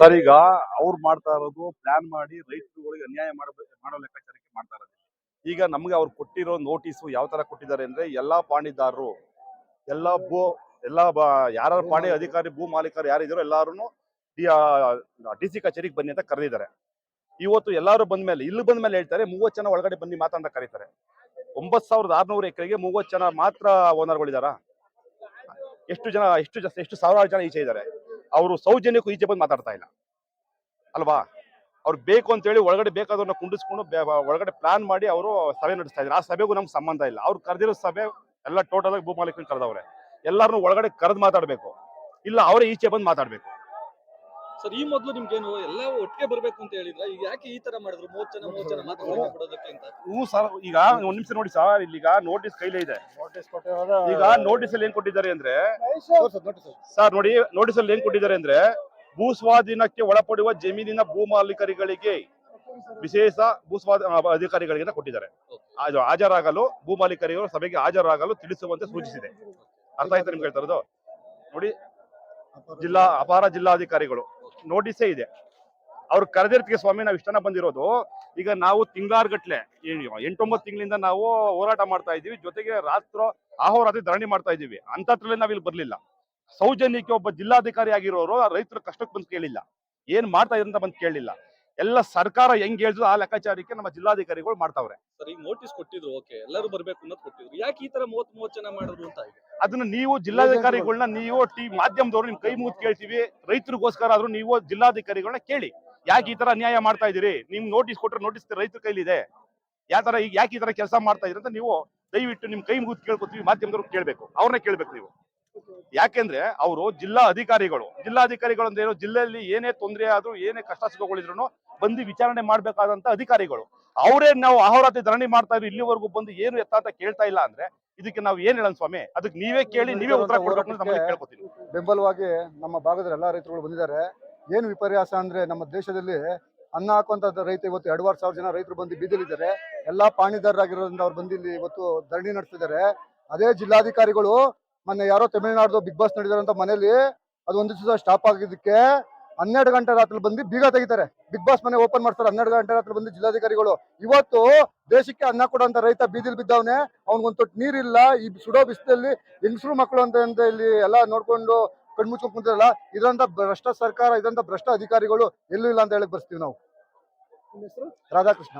Sir, ಈಗ ಅವ್ರು ಮಾಡ್ತಾ ಇರೋದು ಪ್ಲಾನ್ ಮಾಡಿ ರೈತರುಗಳಿಗೆ ಅನ್ಯಾಯ ಮಾಡಬೇಕು ಮಾಡೋ ಲೆಕ್ಕಾಚಾರಕ್ಕೆ ಮಾಡ್ತಾ ಇರೋದು. ಈಗ ನಮ್ಗೆ ಅವ್ರು ಕೊಟ್ಟಿರೋ ನೋಟಿಸು ಯಾವ ತರ ಕೊಟ್ಟಿದ್ದಾರೆ ಅಂದ್ರೆ ಎಲ್ಲಾ ಪಾಣಿದಾರರು, ಎಲ್ಲಾ ಭೂ, ಎಲ್ಲಾ ಯಾರ ಪಾಣಿ ಅಧಿಕಾರಿ, ಭೂ ಮಾಲೀಕರು ಯಾರಿದ್ರು ಎಲ್ಲಾರು ಡಿ ಸಿ ಕಚೇರಿಗೆ ಬನ್ನಿ ಅಂತ ಕರೆದಿದ್ದಾರೆ. ಇವತ್ತು ಎಲ್ಲಾರು ಬಂದ್ಮೇಲೆ ಇಲ್ಲಿ ಬಂದ ಮೇಲೆ ಹೇಳ್ತಾರೆ, ಮೂವತ್ತು ಜನ ಒಳಗಡೆ ಬನ್ನಿ ಮಾತಾಡ ಕರೀತಾರೆ. ಒಂಬತ್ತು ಸಾವಿರದ ಆರ್ನೂರು ಎಕರೆಗೆ ಮೂವತ್ತು ಜನ ಮಾತ್ರ ಓನರ್ಗಳಿದಾರ ಎಷ್ಟು ಜನ, ಎಷ್ಟು ಎಷ್ಟು ಸಾವಿರಾರು ಜನ ಈಚೆ ಇದ್ದಾರೆ? ಅವರು ಸೌಜನ್ಯಕ್ಕೂ ಈಚೆ ಬಂದು ಮಾತಾಡ್ತಾ ಇಲ್ಲ. ಅಲ್ವಾ? ಅವ್ರು ಬೇಕು ಅಂತೇಳಿ ಒಳಗಡೆ ಬೇಕಾದವ್ರನ್ನ ಕುಂಡಿಸ್ಕೊಂಡು ಒಳಗಡೆ ಪ್ಲಾನ್ ಮಾಡಿ ಅವರು ಸಭೆ ನಡೆಸ್ತಾ ಇದ್ದಾರೆ. ಆ ಸಭೆಗೂ ನಮ್ಗೆ ಸಂಬಂಧ ಇಲ್ಲ. ಅವ್ರು ಕರೆದಿರೋ ಸಭೆ ಎಲ್ಲ ಟೋಟಲ್ ಆಗಿ ಭೂ ಮಾಲೀಕರು ಕರೆದವ್ರೆ. ಎಲ್ಲರನ್ನೂ ಒಳಗಡೆ ಕರೆದು ಮಾತಾಡ್ಬೇಕು. ಇಲ್ಲ ಅವರೇ ಈಚೆ ಬಂದು ಮಾತಾಡ್ಬೇಕು. ಸರ್ ಈ ಮೊದಲು ನಿಮ್ಗೇನು ಎಲ್ಲ ಒಟ್ಟಿಗೆ ಬರ್ಬೇಕು ಅಂತ ಹೇಳಿದ್ರ? ಈಗ ಯಾಕೆ ಈ ತರ ಮಾಡಿದ್ರು? ಮೂವತ್ ಜನ ಮೂವತ್ ಜನ ಬಿಡೋದಕ್ಕೆ ಅಂತ? ಹ್ಞೂ ಸರ್ ಈಗ ಒಂದ್ ನಿಮಿಷ ನೋಡಿ ಸರ್ ಇಲ್ಲಿಗ ನೋಟಿಸ್ ಕೈಲೇ ಇದೆ. ಈಗ ನೋಟಿಸ್ ಅಲ್ಲಿ ಏನ್ ಕೊಟ್ಟಿದ್ದಾರೆ ಅಂದ್ರೆ ಸರ್ ನೋಡಿ ನೋಟಿಸ್ ಅಲ್ಲಿ ಏನ್ ಕೊಟ್ಟಿದ್ದಾರೆ ಅಂದ್ರೆ ಭೂ ಸ್ವಾಧೀನಕ್ಕೆ ಒಳಪಡುವ ಜಮೀನಿನ ಭೂ ಮಾಲೀಕರಿಗೆ ವಿಶೇಷ ಭೂ ಸ್ವಾಧ ಅಧಿಕಾರಿಗಳಿಗೆ ಅಂತ ಕೊಟ್ಟಿದ್ದಾರೆ ಅದು ಹಾಜರಾಗಲು ಭೂ ಮಾಲೀಕರಿಗಳು ಸಭೆಗೆ ಹಾಜರಾಗಲು ತಿಳಿಸುವಂತೆ ಸೂಚಿಸಿದೆ. ಅರ್ಥ ಆಯ್ತಾ ನಿಮ್ಗೆ ಹೇಳ್ತಾ ಇರೋದು? ನೋಡಿ ಜಿಲ್ಲಾ ಅಪಾರ ಜಿಲ್ಲಾಧಿಕಾರಿಗಳು. ನೋಟಿಸೇ ಇದೆ. ಅವ್ರು ಕರೆದಿರ್ತೀವಿ ಸ್ವಾಮಿ ನಾವು ಇಷ್ಟನ ಬಂದಿರೋದು. ಈಗ ನಾವು ತಿಂಗಳಾರ್ಗಟ್ಲೆ ಎಂಟೊಂಬತ್ತು ತಿಂಗಳಿಂದ ನಾವು ಹೋರಾಟ ಮಾಡ್ತಾ ಇದೀವಿ ಜೊತೆಗೆ ರಾತ್ರೋ ಆಹೋರಾತ್ರಿ ಧರಣಿ ಮಾಡ್ತಾ ಇದೀವಿ ಅಂತದ್ರಲ್ಲಿ ಇಲ್ಲಿ ಬರ್ಲಿಲ್ಲ. ಸೌಜನ್ಯಕ್ಕೆ ಒಬ್ಬ ಜಿಲ್ಲಾಧಿಕಾರಿ ಆಗಿರೋರು ರೈತರ ಕಷ್ಟಕ್ಕೆ ಬಂದು ಕೇಳಿಲ್ಲ. ಏನ್ ಮಾಡ್ತಾ ಇದ್ರಂತ ಬಂದು ಕೇಳಿಲ್ಲ. ಎಲ್ಲ ಸರ್ಕಾರ ಹೆಂಗ್ ಹೇಳಿದ್ರು ಆ ಲೆಕ್ಕಾಚಾರಕ್ಕೆ ನಮ್ಮ ಜಿಲ್ಲಾಧಿಕಾರಿಗಳು ಮಾಡ್ತಾವ್ರೆ. ಸರ್ ನೋಟಿಸ್ ಕೊಟ್ಟಿದ್ರು ಓಕೆ ಎಲ್ಲರೂ ಬರ್ಬೇಕು ಅನ್ನೋದು ಕೊಟ್ಟಿದ್ರು. ಯಾಕೆ ಈ ತರ ಮೂವತ್ ಮೂವತ್ ಜನ ಮಾಡಿದ್ರು ಅಂತ ಅದನ್ನ ನೀವು ಜಿಲ್ಲಾಧಿಕಾರಿಗಳನ್ನ ನೀವು ಟಿ ಮಾಧ್ಯಮದವರು ನಿಮ್ ಕೈ ಮುಗಿದು ಕೇಳ್ತೀವಿ. ರೈತರಿಗೋಸ್ಕರ ಆದ್ರೂ ನೀವು ಜಿಲ್ಲಾಧಿಕಾರಿಗಳನ್ನ ಕೇಳಿ. ಯಾಕೆ ಈ ತರ ಅನ್ಯಾಯ ಮಾಡ್ತಾ ಇದೀರಿ ನಿಮ್ ನೋಟಿಸ್ ಕೊಟ್ಟರೆ ನೋಟಿಸ್ ರೈತರ ಕೈಲಿದೆ. ಯಾವ ತರ ಈಗ ಯಾಕೆ ಈ ತರ ಕೆಲಸ ಮಾಡ್ತಾ ಇದ್ರಿ ಅಂತ ನೀವು ದಯವಿಟ್ಟು ನಿಮ್ ಕೈ ಮುಗಿದು ಕೇಳ್ಕೊತೀವಿ ಮಾಧ್ಯಮದವ್ರು ಕೇಳ್ಬೇಕು. ಅವ್ರನ್ನ ಕೇಳ್ಬೇಕು ನೀವು. ಯಾಕೆಂದ್ರೆ ಅವರು ಜಿಲ್ಲಾ ಅಧಿಕಾರಿಗಳು. ಜಿಲ್ಲಾಧಿಕಾರಿಗಳು ಅಂದ್ರೆ ಜಿಲ್ಲೆಯಲ್ಲಿ ಏನೇ ತೊಂದರೆ ಆದ್ರೂ ಏನೇ ಕಷ್ಟ ಸುಖಗಳಿದ್ರು ಬಂದು ವಿಚಾರಣೆ ಮಾಡ್ಬೇಕಾದಂತ ಅಧಿಕಾರಿಗಳು. ಅವರೇ ನಾವು ಅಹೋರಾತ್ರಿ ಧರಣಿ ಮಾಡ್ತಾ ಇದ್ರು ಇಲ್ಲಿವರೆಗೂ ಬಂದು ಏನು ಎತ್ತ ಅಂತ ಕೇಳ್ತಾ ಇಲ್ಲ ಅಂದ್ರೆ ಇದಕ್ಕೆ ನಾವು ಏನ್ ಹೇಳೋಣ ಸ್ವಾಮಿ? ಅದಕ್ಕೆ ನೀವೇ ಕೇಳಿ ನೀವೇ ಉತ್ತರ ಕೇಳ್ಕೊತೀನಿ. ಬೆಂಬಲವಾಗಿ ನಮ್ಮ ಭಾಗದ ಎಲ್ಲಾ ರೈತರುಗಳು ಬಂದಿದ್ದಾರೆ. ಏನು ವಿಪರ್ಯಾಸ ಅಂದ್ರೆ ನಮ್ಮ ದೇಶದಲ್ಲಿ ಅನ್ನ ಹಾಕುವಂತ ರೈತ ಇವತ್ತು ಎರಡುವರೆ ಸಾವಿರ ಜನ ರೈತರು ಬಂದು ಬೀದಿಲಿದ್ದಾರೆ. ಎಲ್ಲಾ ಪಾಣಿದಾರರಾಗಿರೋದ್ರಿಂದ ಅವ್ರು ಬಂದು ಇಲ್ಲಿ ಇವತ್ತು ಧರಣಿ ನಡೆಸ್ತಿದ್ದಾರೆ. ಅದೇ ಜಿಲ್ಲಾಧಿಕಾರಿಗಳು ಮೊನ್ನೆ ಯಾರೋ ತಮಿಳುನಾಡು ಬಿಗ್ ಬಾಸ್ ನಡೆದಾರಂತ ಮನೇಲಿ ಅದು ಒಂದು ದಿವಸ ಸ್ಟಾಪ್ ಆಗಿದ್ದಕ್ಕೆ ಹನ್ನೆರಡು ಗಂಟೆ ರಾತ್ರಿ ಬಂದು ಬೀಗ ತೆಗಿತಾರೆ. ಬಿಗ್ ಬಾಸ್ ಮನೆ ಓಪನ್ ಮಾಡ್ತಾರೆ. ಹನ್ನೆರಡು ಗಂಟೆ ರಾತ್ರಿ ಬಂದು ಜಿಲ್ಲಾಧಿಕಾರಿಗಳು ಇವತ್ತು ದೇಶಕ್ಕೆ ಅನ್ನ ಕೊಡುವಂತ ರೈತ ಬೀದಿಲ್ ಬಿದ್ದವನೆ. ಅವ್ನಿಗೊಂದು ತೊಟ್ಟು ನೀರಿಲ್ಲ. ಈ ಸುಡೋ ಬಿಸಿಲಲ್ಲಿ ಹೆಂಗಸರು ಮಕ್ಕಳು ಅಂತ ಅಂತ ಇಲ್ಲಿ ಎಲ್ಲ ನೋಡ್ಕೊಂಡು ಕಣ್ಮುಚ್ಕೊಂಡು ಕುಂತಿರಲ್ಲ. ಇದಂತ ಭ್ರಷ್ಟ ಸರ್ಕಾರ ಇದಂತ ಭ್ರಷ್ಟ ಅಧಿಕಾರಿಗಳು ಎಲ್ಲೂ ಇಲ್ಲ ಅಂತ ಹೇಳಕ್ ಬರ್ತೀವಿ ನಾವು. ರಾಧಾಕೃಷ್ಣ.